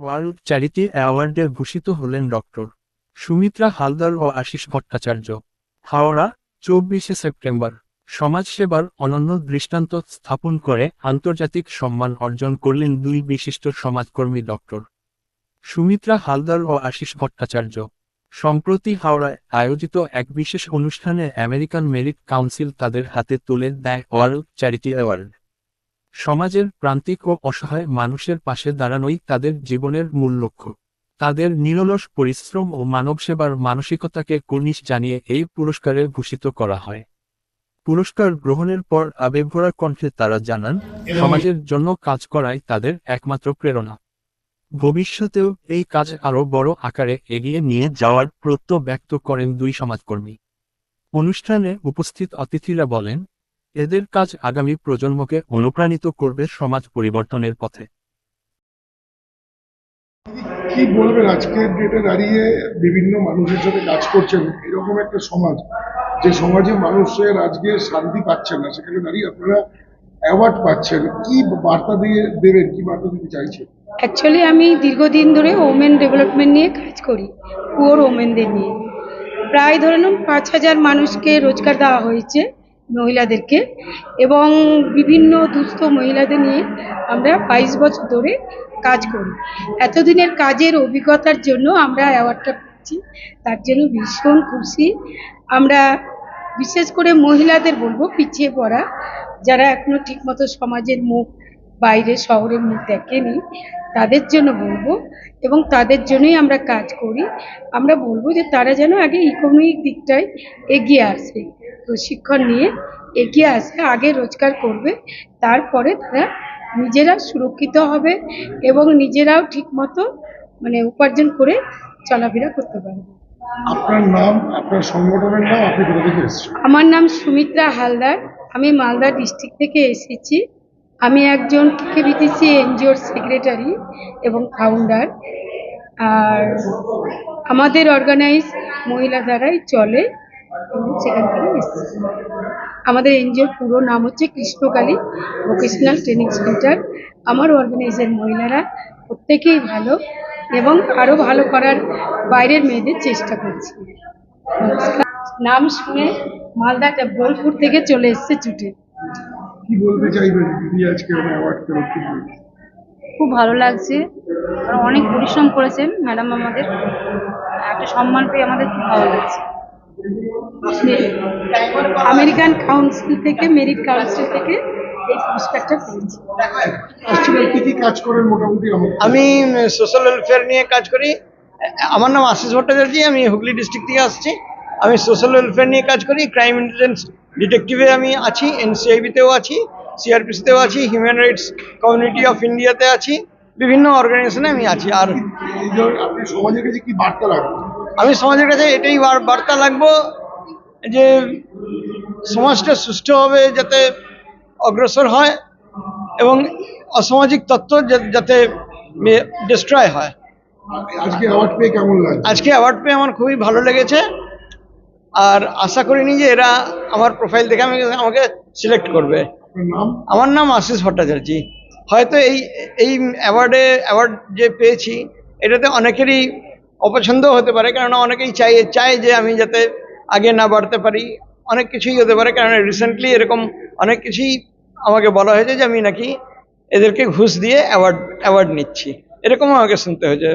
World charity অ্যাওয়ার্ডে ভূষিত হলেন ডক্টর সুমিত্রা হালদার ও আশিস ভট্টাচার্য। হাওড়া, চব্বিশে সেপ্টেম্বর। সমাজসেবার অনন্য দৃষ্টান্ত স্থাপন করে আন্তর্জাতিক সম্মান অর্জন করলেন দুই বিশিষ্ট সমাজকর্মী ডক্টর সুমিত্রা হালদার ও আশিস ভট্টাচার্য। সম্প্রতি হাওড়ায় আয়োজিত এক বিশেষ অনুষ্ঠানে আমেরিকান মেরিট কাউন্সিল তাদের হাতে তুলে দেয় ওয়ার্ল্ড চ্যারিটি অ্যাওয়ার্ড। সমাজের প্রান্তিক ও অসহায় মানুষের পাশে দাঁড়ানোই তাদের জীবনের মূল লক্ষ্য। তাদের নিরলস পরিশ্রম ও মানবসেবার মানসিকতাকে কুর্নিশ জানিয়ে এই পুরস্কারে ভূষিত করা হয়। পুরস্কার গ্রহণের পর আবেগভরা কণ্ঠে তারা জানান, সমাজের জন্য কাজ করাই তাদের একমাত্র প্রেরণা। ভবিষ্যতেও এই কাজ আরও বড় আকারে এগিয়ে নিয়ে যাওয়ার প্রত্যয় ব্যক্ত করেন দুই সমাজকর্মী। অনুষ্ঠানে উপস্থিত অতিথিরা বলেন এদের কাজ আগামী প্রজন্মকে অনুপ্রাণিত করবে সমাজ পরিবর্তনের পথে। কি বলবেন? আজকের ডেটে দাঁড়িয়ে বিভিন্ন মানুষের সাথে কাজ করছেন এরকম একটা সমাজ যে সমাজে মানুষের আজকে শান্তি পাচ্ছেন না সেখানে দাঁড়িয়ে আপনারা অ্যাওয়ার্ড পাচ্ছেন কি বার্তা দিয়ে দেবেন কি বার্তা দিতে চাইছেন? অ্যাকচুয়ালি আমি দীর্ঘদিন ধরে ওমেন ডেভেলপমেন্ট নিয়ে কাজ করি পুয়ার ওমেনদের নিয়ে। প্রায় ধরে নিন পাঁচ হাজার মানুষকে রোজগার দেওয়া হয়েছে। মহিলাদেরকে এবং বিভিন্ন দুস্থ মহিলাদের নিয়ে আমরা বাইশ বছর ধরে কাজ করি। এতদিনের কাজের অভিজ্ঞতার জন্য আমরা অ্যাওয়ার্ডটা পাচ্ছি তার জন্য ভীষণ খুশি। আমরা বিশেষ করে মহিলাদের বলব, পিছিয়ে পড়া, যারা এখনও ঠিকমতো সমাজের মুখ বাইরে শহরের মুখ দেখেনি, তাদের জন্য বলব এবং তাদের জন্যই আমরা কাজ করি। আমরা বলব যে তারা যেন আগে ইকোনমিক দিকটায় এগিয়ে আসে। প্রশিক্ষণ নিয়ে এগিয়ে আসে আগে রোজগার করবে তারপরে তারা নিজেরা সুরক্ষিত হবে এবং নিজেরাও ঠিকমতো মানে উপার্জন করে চলাফেরা করতে পারবে। আপনার নাম আপনার সংগঠনের নাম আপনি কোথা থেকে এসেছেন? আমার নাম সুমিত্রা হালদার আমি মালদা ডিস্ট্রিক্ট থেকে এসেছি। আমি একজন কেবিটিসি এনজিওর সেক্রেটারি এবং ফাউন্ডার আর আমাদের অর্গানাইজ মহিলা দ্বারাই চলে। সেখান থেকে এসেছি। আমাদের এনজিওর পুরো নাম হচ্ছে কৃষ্ণকালী ভোকেশনাল ট্রেনিং সেন্টার। আমার অর্গানাইজের মহিলারা প্রত্যেকেই ভালো এবং আরও ভালো করার বাইরের মেয়েদের চেষ্টা করছি। নাম শুনে মালদাটা বোলপুর থেকে চলে এসছে ছুটে কি বলতে চাইবেন আজকে অ্যাওয়ার্ড ফেরত খুব ভালো লাগছে। অনেক পরিশ্রম করেছেন ম্যাডাম আমাদের। একটা সম্মান পেয়ে আমাদের খুব ভালো লাগছে। আমেরিকান কাউন্সিল থেকে মেরিট কাউন্সিল থেকে এই পুরস্কারটা পেয়েছি। আজকে কি কি কাজ করেন মোটামুটি? আমি সোশ্যাল ওয়েলফেয়ার নিয়ে কাজ করি। আমার নাম আশিস ভট্টাচার্য আমি হুগলি ডিস্ট্রিক্ট থেকে আসছি। আমি সোশ্যাল ওয়েলফেয়ার নিয়ে কাজ করি। ক্রাইম ইন্টেলিজেন্স ডিটেকটিভে আমি আছি এনসিআইবিতেও আছি সিআরপিসিতেও আছি হিউম্যান রাইটস কমিউনিটি অফ ইন্ডিয়াতে আছি। বিভিন্ন অর্গানাইজেশনে আমি আছি। আর সমাজের কাছে কি বার্তা আমি সমাজের কাছে এটাই বার্তা লাগবো যে সমাজটা সুষ্ঠুভাবে যাতে অগ্রসর হয় এবং অসামাজিক তত্ত্ব যাতে ডিস্ট্রয় হয়। আজকে অ্যাওয়ার্ড পেয়ে কেমন লাগছে আজকে অ্যাওয়ার্ড পেয়ে আমার খুবই ভালো লেগেছে। আর আশা করিনি যে এরা আমার প্রোফাইল দেখে আমি আমাকে সিলেক্ট করবে। আমার নাম আশিস ভট্টাচার্য। হয়তো এই এই অ্যাওয়ার্ডে অ্যাওয়ার্ড যে পেয়েছি এটাতে অনেকেরই অপছন্দ হতে পারে, কেননা অনেকেই চাই চায় যে আমি যাতে আগে না বাড়তে পারি। অনেক কিছুই হতে পারে কারণ রিসেন্টলি এরকম অনেক কিছুই আমাকে বলা হয়েছে যে আমি নাকি এদেরকে ঘুষ দিয়ে অ্যাওয়ার্ড অ্যাওয়ার্ড নিচ্ছি। এরকম আমাকে শুনতে হয়েছে।